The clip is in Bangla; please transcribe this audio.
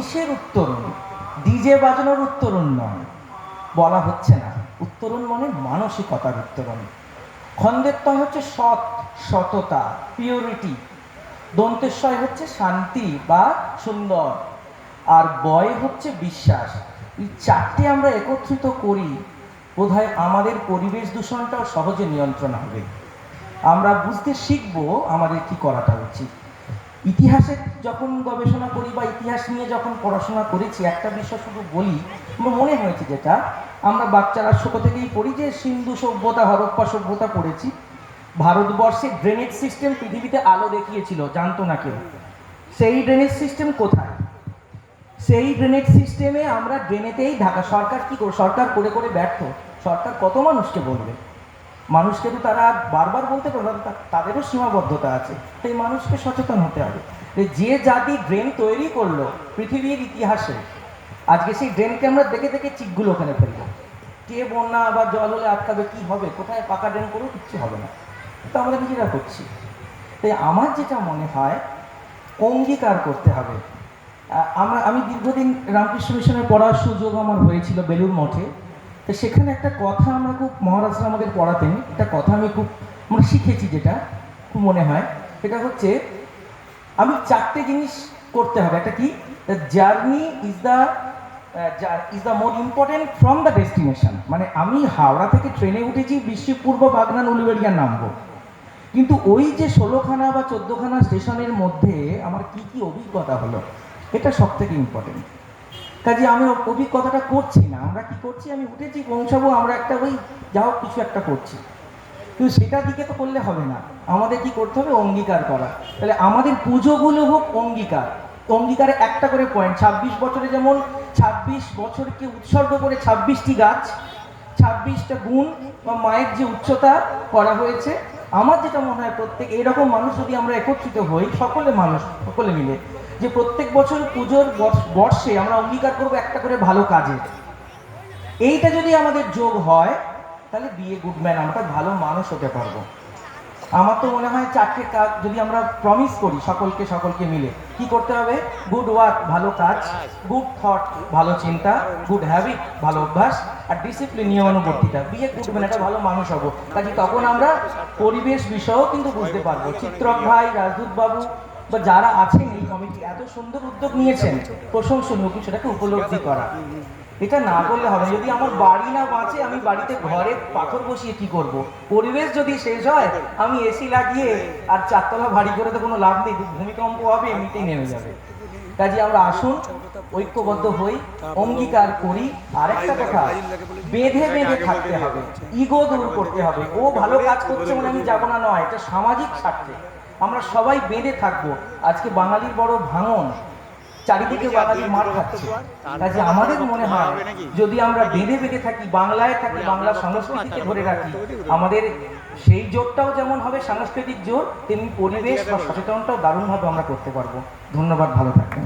কিসের উত্তরণ? ডিজে বাজানোর উত্তরণ নয়। বলা হচ্ছে না। উত্তরণ মানে মানসিকতার উত্তরণ। খন্দের তয় হচ্ছে সৎ, সততা পিওরিটি দন্তেশ্বয় হচ্ছে শান্তি বা সুন্দর। আর বয় হচ্ছে বিশ্বাস। এই চারটে আমরা একত্রিত করি, বোধহয় আমাদের পরিবেশ দূষণটাও সহজে নিয়ন্ত্রণ হবে। আমরা বুঝতে শিখব আমাদের কি করাটা উচিত। ইতিহাসে যখন গবেষণা করি বা ইতিহাস নিয়ে যখন পড়াশোনা করেছি, একটা বিষয় শুধু বলি, আমার মনে হয়েছে যেটা, আমরা বাচ্চারা ছোট থেকেই পড়ি যে সিন্ধু সভ্যতা, হরপ্পা সভ্যতা পড়েছি। ভারতবর্ষে ড্রেনেজ সিস্টেম পৃথিবীতে আলো দেখিয়েছিল, জানতো না কেউ। সেই ড্রেনেজ সিস্টেম কোথায়? সেই ড্রেনেজ সিস্টেমে আমরা ড্রেনেতেই ঢাকা সরকার কি করে সরকার করে করে ব্যর্থ। সরকার কত মানুষকে বলবে? মানুষকে তো তারা বারবার বলতে পারবে তাদেরও সীমাবদ্ধতা আছে। তাই মানুষকে সচেতন হতে হবে। যে জাতি ড্রেন তৈরি করল পৃথিবীর ইতিহাসে, আজকে সেই ড্রেনকে আমরা দেখে দেখে চিকগুলো ওখানে ফেলব। কে বন্যা বা জল হলে আটকাবে, কী হবে, কোথায় পাকা ড্রেন করেও কিচ্ছু হবে না। তো আমরা নিজেরা করছি। তাই আমার যেটা মনে হয়, অঙ্গীকার করতে হবে। আমরা আমি দীর্ঘদিন রামকৃষ্ণ মিশনে পড়ার সুযোগ আমার হয়েছিল বেলুর মঠে। তো সেখানে একটা কথা আমরা খুব মহারাজরা আমাদের পড়াতেন, একটা কথা আমি খুব, আমরা শিখেছি যেটা, খুব মনে হয়, সেটা হচ্ছে আমি চারটে জিনিস করতে হবে, একটা কি? Journey is the is the more important from the destination মানে আমি হাওড়া থেকে ট্রেনে উঠেছি বৃষ্টিপূর্ব বাগনান উলুবেড়িয়া নামবো। কিন্তু ওই যে ষোলোখানা বা চোদ্দোখানা স্টেশনের মধ্যে আমার কি কি অভিজ্ঞতা হলো, এটা সব থেকে ইম্পর্টেন্ট কাজে আমি অভিজ্ঞতাটা করছি না। আমরা কি করছি? আমি উঠেছি, পৌঁছাবো, আমরা একটা ওই যা হোক কিছু একটা করছি। কিন্তু সেটার দিকে তো করলে হবে না। আমাদের কি করতে হবে? অঙ্গীকার করা। তাহলে আমাদের পুজোগুলো হোক অঙ্গীকার। অঙ্গীকারে একটা করে পয়েন্ট ছাব্বিশ বছরে যেমন ছাব্বিশ বছরকে উৎসর্গ করে ছাব্বিশটি গাছ, ছাব্বিশটা গুণ বা মায়ের যে উচ্চতা করা হয়েছে, আমার যেটা মনে হয় প্রত্যেক এইরকম মানুষ যদি আমরা একত্রিত হই, সকলে মানুষ, সকলে মিলে যে প্রত্যেক বছর পুজোর বর্ষে আমরা অঙ্গীকার করব একটা করে ভালো কাজে। এইটা যদি আমাদের যোগ হয়, তাহলে বিয়ে গুডম্যান আমরা ভালো মানুষ হতে পারব। আমার তো মনে হয় চারটে কাজ যদি আমরা প্রমিস করি সকলকে সকলকে মিলে, কি করতে হবে? গুড ওয়ার্ক ভালো কাজ গুড থট ভালো চিন্তা গুড হ্যাবিট ভালো অভ্যাস, আর ডিসিপ্লিন নিয়মানুবর্তিতা বিয়ে গুডম্যান একটা ভালো মানুষ হব। কাজে তখন আমরা পরিবেশ বিষয়েও কিন্তু বুঝতে পারব। চিত্রক ভাই, রাজদূত বাবু বা যারা আছেন এই কমিটি এত সুন্দর উদ্যোগ নিয়েছেন, প্রশংসনীয় কিন্তু সেটাকে উপলব্ধি করা। এটা না করলে হবে যদি আমার বাড়ি না বাঁচে, আমি বাড়িতে ঘরে পাথর বসিয়ে কি করব। পরিবেশ যদি শেষ হয়, আমি এসি লাগিয়ে আর চারতলা ভারী করে তো কোনো লাভ নেই, ভূমিকম্প হবে, এমনিতেই নেমে যাবে। কাজে আমরা আসুন, ঐক্যবদ্ধ হই, অঙ্গীকার করি। আর একটা কথা, বেঁধে বেঁধে থাকতে হবে। ইগো দূর করতে হবে। ও ভালো কাজ করছে মানে আমি যাব না, নয়, এটা সামাজিক স্বার্থে। আমরা সবাই বেঁধে থাকব। আজকে বাঙালির বড় ভাঙন। চারিদিকে বাঙালি মার খাচ্ছে। কাজে আমাদের মনে হয় যদি আমরা বেঁধে বেঁধে থাকি বাংলায় থাকি বাংলা সংস্কৃতিকে ধরে রাখি। আমাদের সেই জোরটাও যেমন হবে সাংস্কৃতিক জোর তেমনি পরিবেশ বা সচেতনটাও দারুণভাবে আমরা করতে পারব। ধন্যবাদ ভালো থাকবেন।